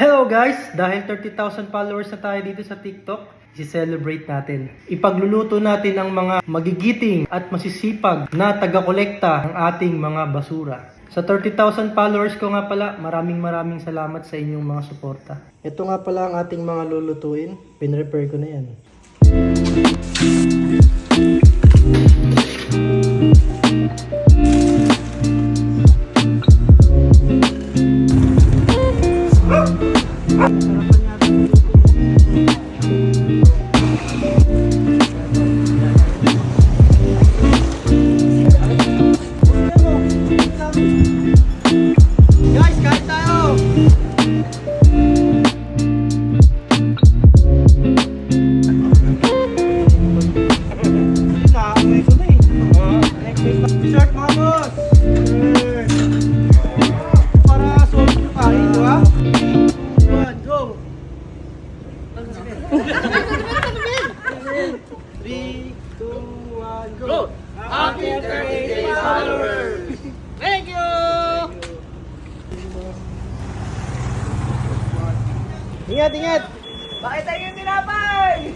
Hello guys! Dahil 30,000 followers na tayo dito sa TikTok, i-celebrate natin. Ipagluluto natin ang mga magigiting at masisipag na taga-kolekta ng ating mga basura. Sa 30,000 followers ko nga pala, maraming maraming salamat sa inyong mga suporta. Ito nga pala ang ating mga lulutuin. Pinrepare ko na yan. Guys, 3, go! Happy 30 days, followers! Thank you! Ingat, ingat! Bakit tayo yung tinapay?